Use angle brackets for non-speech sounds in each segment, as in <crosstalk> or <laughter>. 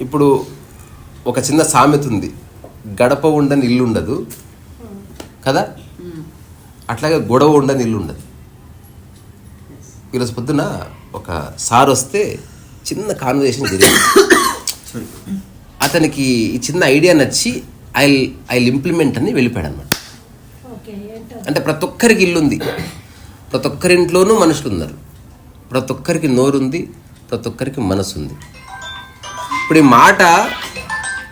ఇప్పుడు ఒక చిన్న సామెత ఉంది. గడప ఉండని ఇల్లు ఉండదు. కదా? అట్లాగే గొడవ ఉండని ఇల్లు ఉండదు. ఈరోజు పొద్దున ఒక సార్ వస్తే చిన్న కాన్వర్జేషన్ జరిగింది. అతనికి ఈ చిన్న ఐడియా నచ్చి ఐ ఐ ఇంప్లిమెంట్ అని వెళ్ళిపోయాడు అనమాట అంటే ప్రతి ఒక్కరికి ఇల్లు ఉంది ప్రతి ఒక్కరింట్లోనూ మనుషులు ఉన్నారు ప్రతి ఒక్కరికి నోరు ఉంది ప్రతి ఒక్కరికి మనసు ఉంది ఇప్పుడు ఈ మాట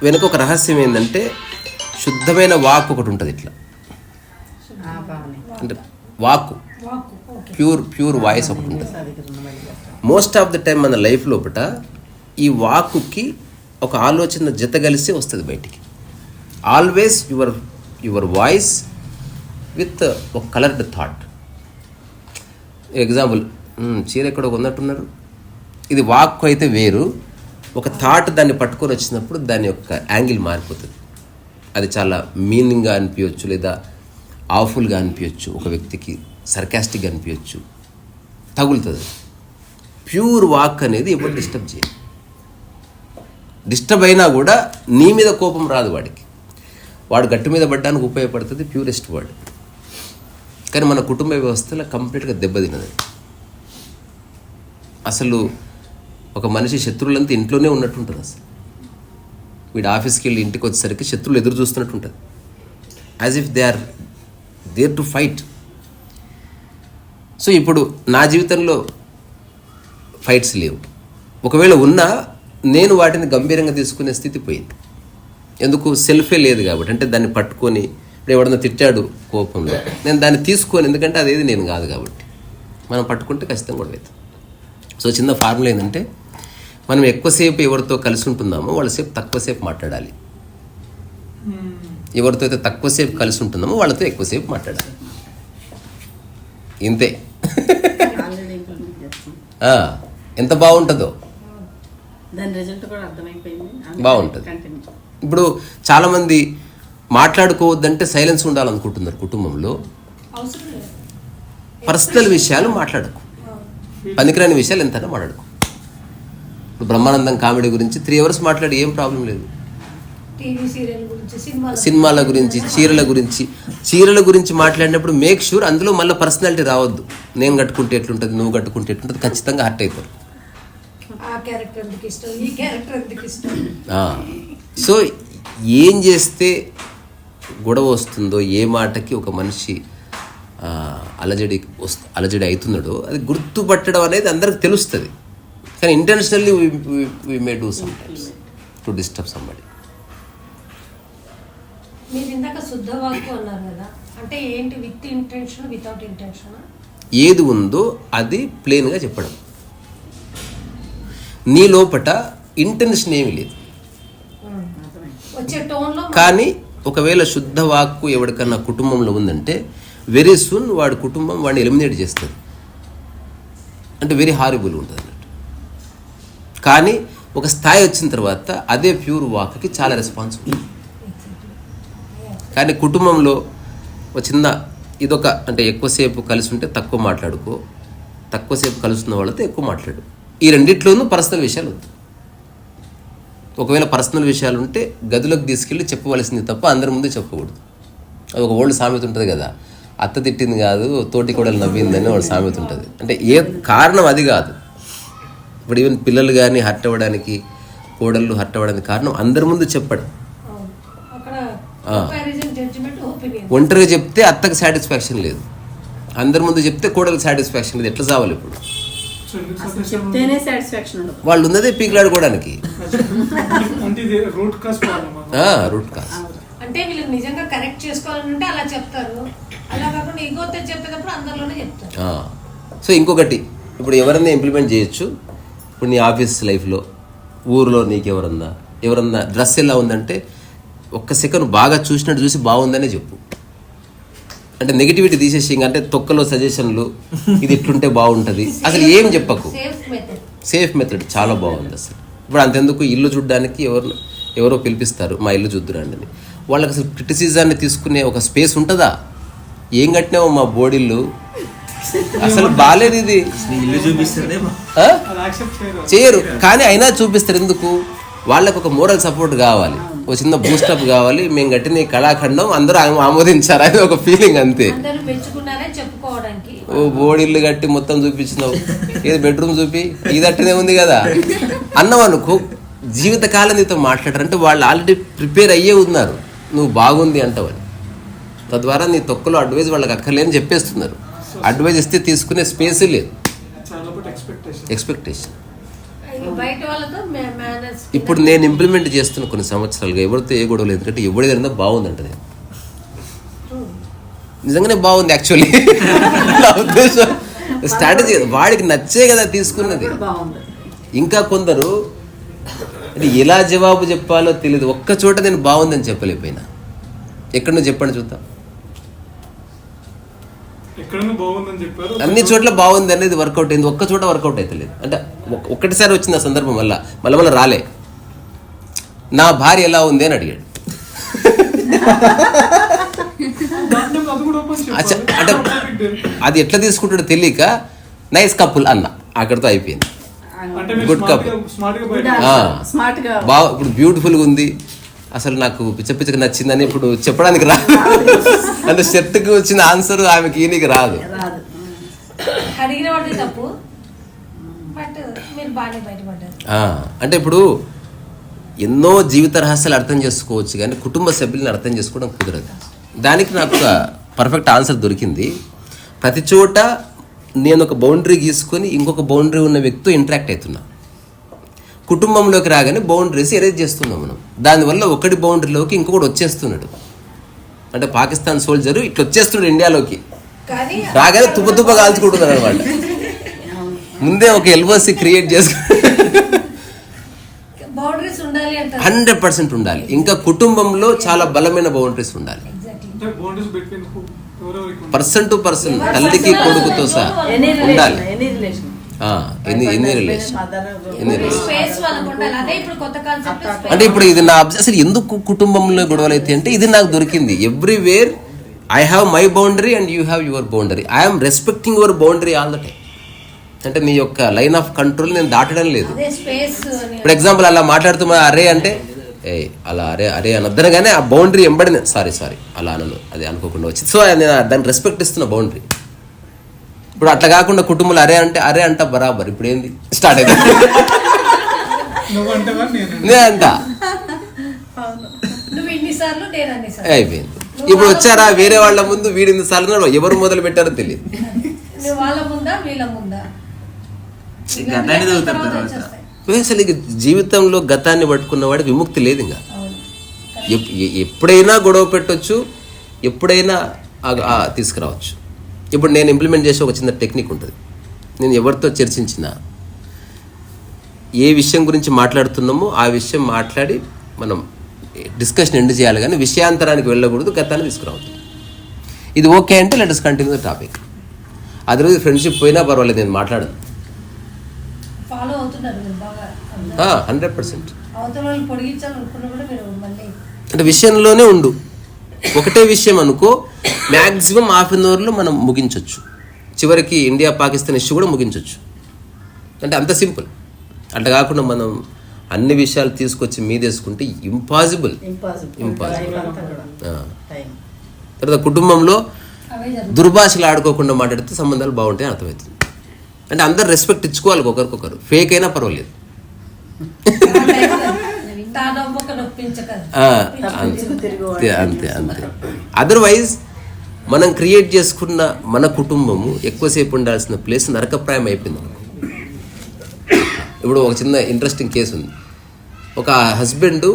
వెనుక ఒక రహస్యం ఏంటంటే శుద్ధమైన వాక్ ఒకటి ఉంటుంది ఇట్లా. అంటే వాక్. వాక్కు ప్యూర్ ప్యూర్ వాయిస్ ఒకటి ఉంటుంది. మోస్ట్ ఆఫ్ ద టైం మన లైఫ్ లోపట ఈ వాక్కుకి ఒక ఆలోచన జత కలిసి వస్తుంది బయటికి. Always your your voice with ఒక కలర్డ్ థాట్. ఎగ్జాంపుల్ చీర ఎక్కడ ఉన్నట్టున్నారు ఇది వాక్ అయితే వేరు. ఒక థాట్ దాన్ని పట్టుకొని వచ్చినప్పుడు దాని యొక్క యాంగిల్ మారిపోతుంది. అది చాలా మీనింగ్గా అనిపించవచ్చు లేదా ఆఫుల్గా అనిపించవచ్చు ఒక వ్యక్తికి సర్కాస్టిక్గా అనిపించవచ్చు తగులుతుంది. ప్యూర్ వాక్ అనేది ఎప్పుడు డిస్టర్బ్ చేయాలి డిస్టర్బ్ అయినా కూడా నీ మీద కోపం రాదు వాడికి. వాడు గట్టు మీద పడ్డానికి ఉపయోగపడుతుంది ప్యూరెస్ట్ వర్డ్ కానీ మన కుటుంబ వ్యవస్థలో కంప్లీట్గా దెబ్బతినది అసలు ఒక మనిషి శత్రువులంతా ఇంట్లోనే ఉన్నట్టుంటుంది అసలు. వీడు ఆఫీస్కి వెళ్ళి ఇంటికి వచ్చేసరికి శత్రువులు ఎదురు చూస్తున్నట్టు ఉంటుంది as if they are there to fight so ఇప్పుడు నా జీవితంలో ఫైట్స్ లేవు. ఒకవేళ ఉన్నా నేను వాటిని గంభీరంగా తీసుకునే స్థితి పోయింది. ఎందుకు? సెల్ఫే లేదు కాబట్టి. అంటే దాన్ని పట్టుకొని ఇప్పుడు ఎవడన్నా తిట్టాడు కోపంలో నేను దాన్ని తీసుకొని ఎందుకంటే అదేది నేను కాదు కాబట్టి. మనం పట్టుకుంటే ఖచ్చితంగా గొడవ అవుతుంది. సో చిన్న ఫార్ములా ఏంటంటే మనం ఎక్కువసేపు ఎవరితో కలిసి ఉంటున్నామో వాళ్ళసేపు తక్కువసేపు మాట్లాడాలి. ఎవరితో అయితే తక్కువసేపు కలిసి ఉంటున్నామో వాళ్ళతో ఎక్కువసేపు మాట్లాడాలి. ఇంతే. ఎంత బాగుంటుందో. కూడా బాగుంటుంది. ఇప్పుడు చాలామంది మాట్లాడుకోవద్దంటే సైలెన్స్ ఉండాలనుకుంటున్నారు కుటుంబంలో. పర్సనల్ విషయాలు మాట్లాడకు. పనికిరాని విషయాలు ఎంతైనా మాట్లాడుకో. ఇప్పుడు బ్రహ్మానందం కామెడీ గురించి త్రీ అవర్స్ మాట్లాడి ఏం ప్రాబ్లం లేదు. సినిమాల గురించి. చీరల గురించి. చీరల గురించి మాట్లాడినప్పుడు మేక్ షూర్ అందులో మళ్ళీ పర్సనాలిటీ రావద్దు. నేను కట్టుకుంటే ఎట్లుంటుంది నువ్వు కట్టుకుంటే ఎట్లుంటుంది ఖచ్చితంగా హర్ట్ అవుతారు సో ఏం చేస్తే గొడవ వస్తుందో ఏ మాటకి ఒక మనిషి అలజడి వస్తు అలజడి అవుతున్నాడో అది గుర్తుపట్టడం అనేది అందరికి తెలుస్తుంది. కానీ intentionally we may do sometimes to disturb somebody మీరు ఇందాక శుద్ధ వాక్కు అన్నారు కదా అంటే ఏంటి విత్ ఇంటెన్షన్ వితౌట్ ఇంటెన్షన్ ఏది ఉందో అది ప్లెయిన్గా చెప్పడం. నీ లోపట ఇంటెన్షన్ ఏమీ లేదు. కానీ ఒకవేళ శుద్ధ వాక్కు ఎవరికన్నా కుటుంబంలో ఉందంటే వెరీ సూన్ వాడి కుటుంబం వాడిని ఎలిమినేట్ చేస్తుంది. అంటే వెరీ హారిబుల్ ఉంటుంది అన్నట్టు కానీ ఒక స్థాయి వచ్చిన తర్వాత అదే ప్యూర్ వాక్కి చాలా రెస్పాన్స్ ఉంటుంది కానీ కుటుంబంలో ఒక చిన్న ఇదొక అంటే ఎక్కువసేపు కలిసి ఉంటే తక్కువ మాట్లాడుకో తక్కువసేపు కలుస్తున్న వాళ్ళతో ఎక్కువ మాట్లాడు. ఈ రెండిట్లోనూ పర్సనల్ విషయాలు వద్దు. ఒకవేళ పర్సనల్ విషయాలు ఉంటే గదిలోకి తీసుకెళ్ళి చెప్పవలసింది తప్ప అందరి ముందు చెప్పకూడదు. అది ఒక ఓల్డ్ సామెత ఉంటుంది కదా అత్త తిట్టింది కాదు తోటి కోడలు నవ్విందని ఒక సామెత ఉంటుంది. అంటే ఏ కారణం అది కాదు. ఇప్పుడు ఈవెన్ పిల్లలు కానీ హర్ట్ అవ్వడానికి కోడళ్ళు హర్ట్ అవ్వడానికి కారణం అందరి ముందు చెప్పడం. ఒంటరిగా చెప్తే అత్తకి సాటిస్ఫాక్షన్ లేదు. అందరి ముందు చెప్తే కోడలికి సాటిస్ఫాక్షన్ లేదు. ఎట్లా చావాలి ఇప్పుడు? అసలు చెప్తేనే సాటిస్ఫాక్షన్ ఉండదు. వాళ్ళు ఉన్నదే పీకిలాడుకోవడానికి రూట్ <laughs> కాస్ అంటే వీళ్ళు నిజంగా కరెక్ట్ చేసుకోవాలంటే అలా చెప్తారు. అలా కాకుండా చెప్పేటప్పుడు అందరిలోనే చెప్తారు. ఆ. సో ఇంకొకటి ఇప్పుడు ఎవరన్నా ఇంప్లిమెంట్ చేయొచ్చు. ఇప్పుడు నీ ఆఫీస్ లైఫ్లో ఊరిలో నీకు ఎవరన్నా ఎవరన్నా డ్రెస్ ఎలా ఉందంటే ఒక్క సెకండ్ బాగా చూసినట్టు చూసి బాగుందనే చెప్పు. అంటే నెగిటివిటీ తీసేసి ఇంక అంటే తొక్కలో సజెషన్లు ఇది ఇట్లుంటే బాగుంటుంది. <laughs> అసలు ఏం చెప్పకు. సేఫ్ మెథడ్ సేఫ్ మెథడ్ చాలా బాగుంది అసలు. ఇప్పుడు అంతెందుకు ఇల్లు చూడడానికి ఎవరు ఎవరో పిలిపిస్తారు మా ఇల్లు చూద్దురండి అని వాళ్ళకి అసలు క్రిటిసిజాన్ని తీసుకునే ఒక స్పేస్ ఉంటుందా? ఏం కట్టినావు మా బోడీలు అసలు బాలేదు ఇది. చేయరు. కానీ అయినా చూపిస్తారు ఎందుకు? వాళ్ళకు ఒక మోరల్ సపోర్ట్ కావాలి. ఒక చిన్న బూస్టప్ కావాలి. మేము కట్టిన ఈ కళాఖండం అందరూ ఆమె- ఆమోదించారు. అది ఒక ఫీలింగ్ అంతే. అందరూ మెచ్చుకున్నారని చెప్పుకోవడానికి. ఓ బోడీళ్ళు కట్టి మొత్తం చూపించినావు. ఏది బెడ్రూమ్ చూపి? ఇది అట్టనే ఉంది కదా. అన్నావు అనుకో జీవితకాలం నీతో మాట్లాడారు. అంటే వాళ్ళు ఆల్రెడీ ప్రిపేర్ అయ్యే ఉన్నారు. నువ్వు బాగుంది అంటావని తద్వారా నీ తొక్కలో అడ్వైజ్ వాళ్ళకి అక్కర్లేని చెప్పేస్తున్నారు. అడ్వైజ్ ఇస్తే తీసుకునే స్పేస్ లేదు. ఎక్స్పెక్టేషన్ ఎక్స్పెక్టేషన్ ఇది బయట వాళ్ళతో మేనర్స్ ఇప్పుడు నేను ఇంప్లిమెంట్ చేస్తున్న కొన్ని సంవత్సరాలుగా ఎవరితో ఏ గొడవలు ఎందుకంటే ఎవరి దగ్గర బాగుందంట నేను నిజంగానే బాగుంది యాక్చువల్లీ నా ఉద్దేశం. స్ట్రాటజీ వాడికి నచ్చే కదా తీసుకున్నది. ఇంకా కొందరు అది ఎలా జవాబు చెప్పాలో తెలియదు ఒక్క చోట నేను బాగుందని చెప్పలేకపోయినా. ఎక్కడ నువ్వు చెప్పండి చూద్దాం. అన్ని చోట్ల బాగుంది అనేది వర్కౌట్ అయింది. ఒక్క చోట వర్కౌట్ అవుతలేదు అంటే ఒక్- ఒక్కటిసారి వచ్చింది ఆ సందర్భం వల్ల మళ్ళీ మళ్ళీ రాలే. నా భార్య ఎలా ఉంది అని అడిగాడు. అంటే అది ఎట్లా తీసుకుంటాడో తెలియక నైస్ కపుల్ అన్న. అక్కడితో అయిపోయింది. అంటే మీరు Good స్మార్ట్ couple. గా స్మార్ట్గా బయట ఆ. స్మార్ట్గా. బాగా ఇప్పుడు బ్యూటిఫుల్గా ఉంది. అసలు నాకు పిచ్చ పిచ్చగా నచ్చిందని ఇప్పుడు చెప్పడానికి రాదు అంటే షర్ట్కి వచ్చిన ఆన్సర్ ఆమెకి ఈయనకి రాదు. అంటే ఇప్పుడు ఎన్నో జీవిత రహస్యాలు అర్థం చేసుకోవచ్చు కానీ కుటుంబ సభ్యులను అర్థం చేసుకోవడం కుదరదు. దానికి నాకు ఒక పర్ఫెక్ట్ ఆన్సర్ దొరికింది. ప్రతి చోట నేను ఒక బౌండరీ గీసుకొని ఇంకొక బౌండరీ ఉన్న వ్యక్తితో ఇంటరాక్ట్ అవుతున్నా. కుటుంబంలోకి రాగానే బౌండరీస్ ఎరేజ్ చేస్తున్నాం మనం. దానివల్ల ఒకటి బౌండరీలోకి ఇంకొకటి వచ్చేస్తున్నాడు. అంటే పాకిస్తాన్ సోల్జర్ ఇట్లా వచ్చేస్తున్నాడు ఇండియాలోకి. కానీ రాగానే తుప్ప తుప్ప కాల్చుకుంటున్నారు అనమాట. ముందే ఒక ఎల్ఓసి క్రియేట్ చేసుకు బౌండరీస్ ఉండాలి అంటారు. హండ్రెడ్ పర్సెంట్ ఉండాలి. ఇంకా కుటుంబంలో చాలా బలమైన బౌండరీస్ ఉండాలి? పర్సన్ టు పర్సన్ తల్లికి కొడుకుతో సహా ఎనీ ఉండాలి. రిలేషన్ రిలేషన్ ఎన్ని ఎన్ని ఎన్ని అంటే ఇప్పుడు ఇది నా అసలు ఎందుకు కుటుంబంలో గొడవలు అయితే అంటే ఇది నాకు దొరికింది. Everywhere I have my boundary and you have your boundary I'm respecting your boundary all the time అంటే నీ యొక్క లైన్ ఆఫ్ కంట్రోల్ నేను దాటడం లేదు. అదే స్పేస్ అని ఇప్పుడు ఎగ్జాంపుల్ అలా మాట్లాడుతూ మా అరే అంటే ఏ అలా అరే అరే అనొద్దన కానీ ఆ బౌండరీ ఎంబడిన సారీ సారీ అలా అనను. అది అనుకోకుండా వచ్చింది సో నేను దాన్ని రెస్పెక్ట్ ఇస్తున్న బౌండరీ ఇప్పుడు అట్లా కాకుండా కుటుంబంలో అరే అంటే అరే అంట బరాబర్. ఇప్పుడు ఏంది? స్టార్ట్ అయింది అంటే నేను అయిపోయింది. ఇప్పుడు వచ్చారా? వేరే వాళ్ళ ముందు వీడి సార్లు ఎవరు మొదలు పెట్టారో తెలియదు. అసలు ఇక జీవితంలో గతాన్ని పట్టుకున్న వాడికి విముక్తి లేదు ఇంకా. ఎప్పుడైనా గొడవ పెట్టొచ్చు ఎప్పుడైనా తీసుకురావచ్చు. ఇప్పుడు నేను ఇంప్లిమెంట్ చేసే ఒక చిన్న టెక్నిక్ ఉంటుంది. నేను ఎవరితో చర్చించిన ఏ విషయం గురించి మాట్లాడుతున్నామో ఆ విషయం మాట్లాడి మనం డిస్కషన్ ఎండ్ చేయాలి కానీ విషయాంతరానికి వెళ్ళకూడదు గతాన్ని తీసుకురావద్దు. ఇది ఓకే అంటే let us continue the topic అదే రోజు ఫ్రెండ్షిప్ పోయినా పర్వాలేదు నేను మాట్లాడను. హండ్రెడ్ పర్సెంట్ అంటే విషయంలోనే ఉండు. ఒకటే విషయం అనుకో మ్యాక్సిమం హాఫ్ అన్ అవర్లో మనం ముగించవచ్చు చివరికి ఇండియా పాకిస్తాన్ ఇష్యూ కూడా ముగించవచ్చు అంటే అంత సింపుల్. అట్లా కాకుండా మనం అన్ని విషయాలు తీసుకొచ్చి మీదేసుకుంటే ఇంపాసిబుల్ ఇంపాసిబుల్ తర్వాత కుటుంబంలో దుర్భాషలు ఆడుకోకుండా మాట్లాడితే సంబంధాలు బాగుంటాయి అర్థమవుతుంది. అంటే అందరు రెస్పెక్ట్ ఇచ్చుకోవాలి ఒకరికొకరు. ఫేక్ అయినా పర్వాలేదు. అంతే అంతే అంతే. అదర్వైజ్ మనం క్రియేట్ చేసుకున్న మన కుటుంబము ఎక్కువసేపు ఉండాల్సిన ప్లేస్ నరకప్రాయం అయిపోయింది అనుకో ఇప్పుడు ఒక చిన్న ఇంట్రెస్టింగ్ కేసు ఉంది. ఒక హస్బెండ్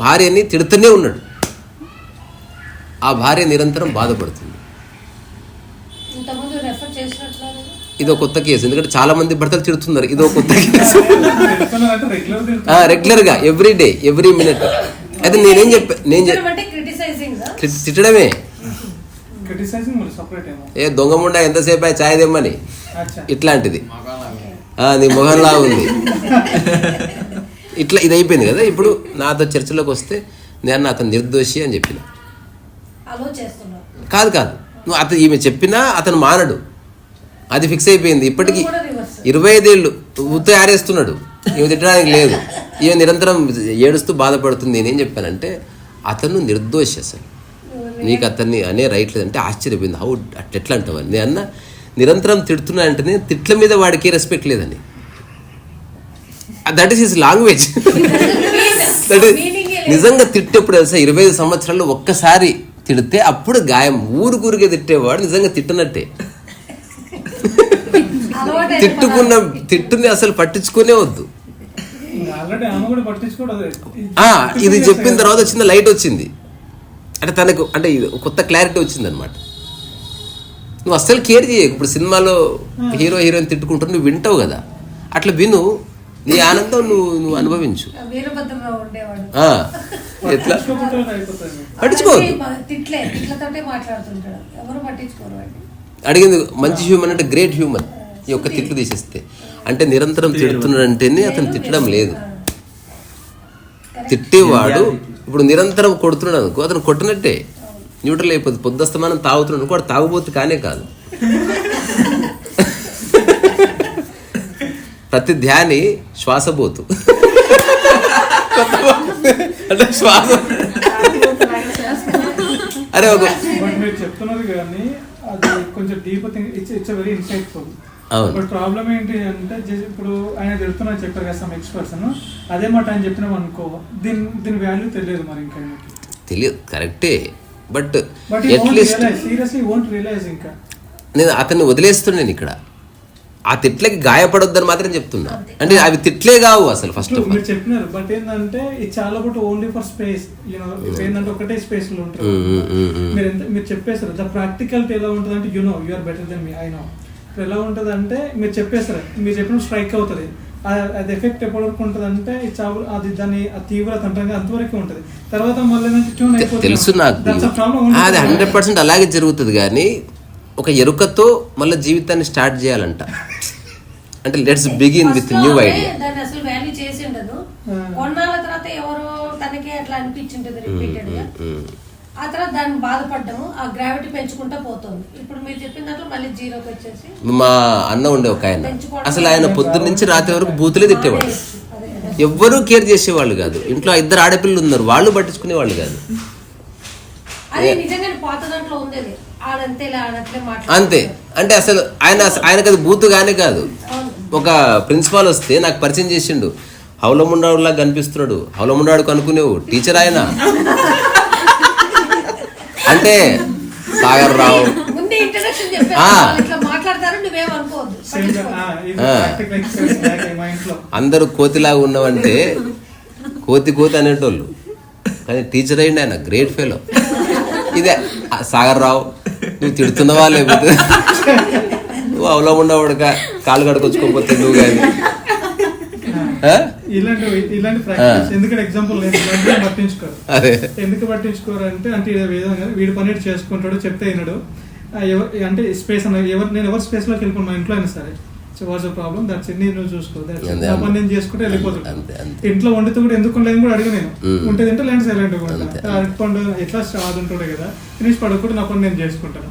భార్యని తిడుతూనే ఉన్నాడు. ఆ భార్య నిరంతరం బాధపడుతుంది. ఇది ఒక కొత్త కేసు ఎందుకంటే చాలా మంది భర్తలు తిడుతున్నారు. ఇది ఒక కొత్త కేసు రెగ్యులర్గా ఎవ్రీ డే ఎవ్రీ మినిట్ అయితే నేనేం చెప్పా నేను తిట్టడమే క్రిటిసైజింగ్ మళ్ళీ సపరేట్ ఏమో ఏ దొంగ ముండా ఎంతసేపు అయి ఛాయ్ తెమ్మని? అచ్చా. ఇట్లాంటిది. ఆ, నీ మొహంలా ఉంది. ఇట్లా ఇది అయిపోయింది కదా ఇప్పుడు నాతో చర్చలోకి వస్తే నేను అతను నిర్దోషి అని చెప్పిన. కాదు కాదు. నువ్వు అతను ఈమె చెప్పినా అతను మానడు. అది ఫిక్స్ అయిపోయింది. ఇప్పటికీ. ఇరవై ఐదేళ్ళు ఉత్త ఆరేస్తున్నాడు. ఈమె తిట్టడానికి లేదు. ఈమె నిరంతరం ఏడుస్తూ బాధపడుతుంది. నేనేం చెప్పానంటే అతను నిర్దోషి అసలు. నీకు అతన్ని అనే రైట్ లేదంటే ఆశ్చర్యపోయింది. హౌ అట్లా అంటావు అని నేను అన్న నిరంతరం తిడుతున్నా అంటేనే తిట్ల మీద వాడికి రెస్పెక్ట్ లేదని. That is his language that. నిజంగా తిట్టేప్పుడు తెలుసా? ఇరవై ఐదు సంవత్సరాల్లో ఒక్కసారి తిడితే అప్పుడు గాయం ఊరు ఊరికే తిట్టేవాడు నిజంగా తిట్టనట్టే. తిట్టుకున్న తిట్టుని అసలు పట్టించుకునే వద్దు. ఇది చెప్పిన తర్వాత వచ్చిన లైట్ వచ్చింది. అంటే తనకు అంటే ఇది కొత్త క్లారిటీ వచ్చింది అనమాట నువ్వు అస్సలు కేర్ చేయకు. ఇప్పుడు సినిమాలో హీరో హీరోయిన్ తిట్టుకుంటారు నువ్వు వింటావు కదా. అట్లా విను. నీ ఆనందం నువ్వు నువ్వు అనుభవించు. ఎట్లా? పట్టించుకోవద్దు. అడిగింది మంచి హ్యూమన్ అంటే గ్రేట్ హ్యూమన్ ఈ యొక్క తిట్లు తీసేస్తే. అంటే నిరంతరం తిడుతున్నాడు అంటేనే అతను తిట్టడం లేదు. తిట్టేవాడు ఇప్పుడు నిరంతరం కొడుతున్నాడు అనుకో అతను కొట్టినట్టే. న్యూట్రల్ అయిపోతుంది. పొద్దుస్తమానం తాగుతున్నాడు అనుకో వాడు తాగుబోతు కానే కాదు. ప్రతి ధ్యాని శ్వాసబోతు. అంటే శ్వాస. అరే ఒక బట్ మీరు చెప్తున్నారు కానీ అది కొంచెం deep thing it's it's very insightful అవును. బట్ ప్రాబ్లం ఏంటి అంటే జస్ట్ ఇప్పుడు ఆయన తిడుతున్నా చెప్పారు కదా సమ్ ఎక్స్ పర్సన్ అదే మాట ఆయన చెప్పినాం అనుకో దీని దీని వాల్యూ తెలియదు మరి ఇంకా తెలియదు కరెక్టే but at least seriously won't realise ఇంకా. నేను అతన్ని వదిలేస్తున్నాను ఇక్కడ. ఆ తిట్లకి గాయపడొద్దని మాత్రం చెప్తున్నా. అంటే అవి తిట్లే కావు అసలు ఫస్ట్ ఆఫ్ ఆల్ మీరు చెప్పినారు బట్ ఏంటంటే ఇది చాలా but only for space you know ఏంటంటే ఒకటే స్పేస్లో ఉంటారు. మీరు ఎంత మీరు చెప్పేసారు ద ప్రాక్టికల్టీ ఎలా ఉంటుంది అంటే you know you are better than me I know ఇప్పుడు ఎలా ఉంటుంది అంటే మీరు చెప్పేసారు మీరు చెప్పిన స్ట్రైక్ అవుతుంది. ఆ- అది ఎఫెక్ట్ ఎప్పటి వరకు ఉంటుంది అంటే అది దాని ఆ తీవ్రత అంటారు అంతవరకు ఉంటుంది. తర్వాత మళ్ళీ ట్యూన్ తెలుసు నాకు. అది హండ్రెడ్ పర్సెంట్ అలాగే జరుగుతుంది కానీ ఒక ఎరుకతో మళ్ళీ జీవితాన్ని స్టార్ట్ చేయాలంట. అంటే let's begin with new idea దాన్ని అసలు వాల్యూ చేసి ఉండదు. కొన్నాళ్ళ తర్వాత ఎవరో తనకే అట్లా రిపీటెడ్గా ఆ తర్వాత దాన్ని బాధపడ్డము ఆ గ్రావిటీ పెంచుకుంటా పోతుంది ఇప్పుడు మీరు చెప్పిన దాంట్లో మళ్ళీ జీరోకి వచ్చేసి మా అన్న ఉండే ఒక ఆయన. అసలు ఆయన పొద్దున్న నుంచి రాత్రి వరకు బూతులే తిట్టేవాడు. ఎవ్వరూ కేర్ చేసేవాళ్ళు కాదు. ఇంట్లో ఇద్దరు ఆడపిల్లలు ఉన్నారు. వాళ్ళు పట్టించుకునే వాళ్ళు కాదు. అంతే. అంటే అసలు ఆయన ఆయనకు అది బూతుగానే కాదు. ఒక ప్రిన్సిపాల్ వస్తే నాకు పరిచయం చేసిండు. హౌలముండాడులా కనిపిస్తున్నాడు. హౌలముండాడు అనుకునేవు టీచర్ ఆయన <laughs> అంటే సాగర్ రావు ముందే ఇంట్రడక్షన్ చెప్పారు ఆ. వాళ్ళు ఇట్లా మాట్లాడతారు నువ్వేం అనుకోవద్దు పట్టించుకోవద్దు. మా ఇంట్లో. అందరూ కోతిలాగా ఉన్నావంటే కోతి కోతి అనేటోళ్ళు. కానీ టీచర్ అయింది ఆయన గ్రేట్ ఫెలో ఇదే ఆ సాగర్ రావు నువ్వు తిడుతున్నావా లేకపోతే? నువ్వు అవలో ఉండవాడు కాలు కడుకొచ్చుకోకపోతే నువ్వు కానీ ఇలాంటి ఇలాంటి ప్రాక్టీస్ ఎందుకంటే ఎగ్జాంపుల్ పట్టించుకోరు అదే. ఎందుకు పట్టించుకోరు అంటే అంటే విధంగా వీడి పని చేసుకుంటాడు చెప్తే వినడు. అంటే స్పేస్ అన్న ఎవరు నేను ఎవరి స్పేస్లోకి వెళ్ళిపోను మా ఇంట్లో అయినా సరే. సో వాట్స్ ప్రాబ్లం దట్స్ నీ నువ్వు చూసుకో. నా పని. నేను చేసుకుంటే వెళ్ళిపోతాడు. ఇంట్లో వండితే కూడా ఎందుకు ఉండలేదు కూడా అడిగి నేను. ఉంటే తింటే లేని సైలెంట్. అరటిపండు ఎట్లా స్టార్ట్ ఉంటుండే కదా. ఫినిష్ పడకుండా నా పని నేను చేసుకుంటాను.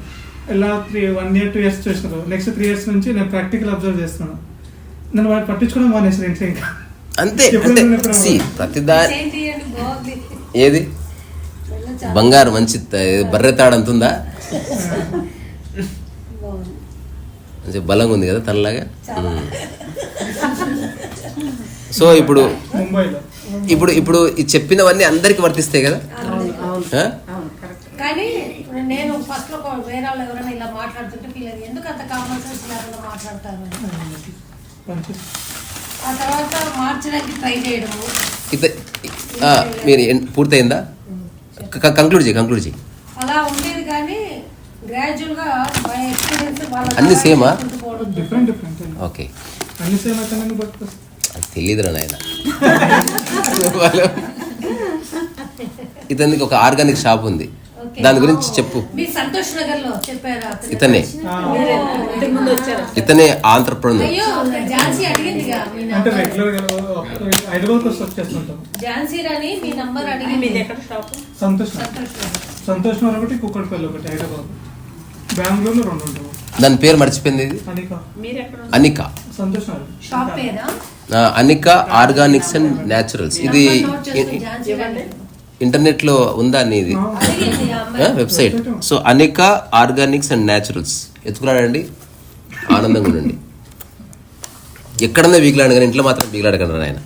ఇలా three one year two years చేసినారు నెక్స్ట్ త్రీ ఇయర్స్ నుంచి నేను ప్రాక్టికల్ అబ్జర్వ్ చేస్తున్నాను. నన్ను వాడు పట్టించుకోవడం మానేసారు ఇంట్లో ఇంకా. అంతే ఎప్పుడు see, ప్రతిదా ఏది? బంగారు మంచి త- బర్రె తాడంతుందా? బాగుంది. మంచి బలంగా ఉంది కదా తనలాగా. సో ఇప్పుడు ముంబైలో. ఇప్పుడు ఇప్పుడు ఈ చెప్పినవన్నీ అందరికి వర్తిస్తాయి కదా? అవును. ఆ? అవును కరెక్ట్. కానీ ఇప్పుడు నేను ఫస్ట్లో వేరే వాళ్ళు ఎవరైనా ఇలా మాట్లాడుతుంటే ఫీల్ ఎందుకు అంత కామన్ సెన్స్ లేకుండా మాట్లాడతారు? ఆ తర్వాత మార్చడానికి ట్రై చేయడము. ఇత ఆ, మీరు పూర్తయిందా? కంక్లూడ్ చేయి కంక్లూడ్ చేయి. అలా ఉండేది కానీ గ్రాడ్యువల్గా మై ఎక్స్పీరియన్స్ వాళ్ళ అన్ని సేమా? డిఫరెంట్ డిఫరెంట్ ఓకే అన్ని సేమ్ అది తెలియదురా నాయన. <laughs> ఇతనికి ఒక ఆర్గానిక్ షాప్ ఉంది. దాని గురించి చెప్పు. మీ సంతోష్ నగర్లో చెప్పారు అతను. ఇతనే ఇతనే సంతోష్ నగర్. ఒకటి కుక్కడపల్లి ఒకటి హైదరాబాద్. బెంగళూరులో రెండు ఉంటాము దాని పేరు మర్చిపోయింది ఇది? అనిక. మీరు ఎక్కడ అనిక. సంతోష్ నగర్. షాప్ పేరా? ఆ, అనిక ఆర్గానిక్స్ అండ్ న్యాచురల్స్. ఇది ఇంటర్నెట్లో ఉందా నీది అడిగింది ఆ అమ్మాయి. Website. So Anika organics and naturals. ఎత్తుకున్నాడండి ఆనందంగా ఉండండి. ఎక్కడన్నా వీగిలాడు కానీ ఇంట్లో మాత్రం వీగిలాడకండి ఆయన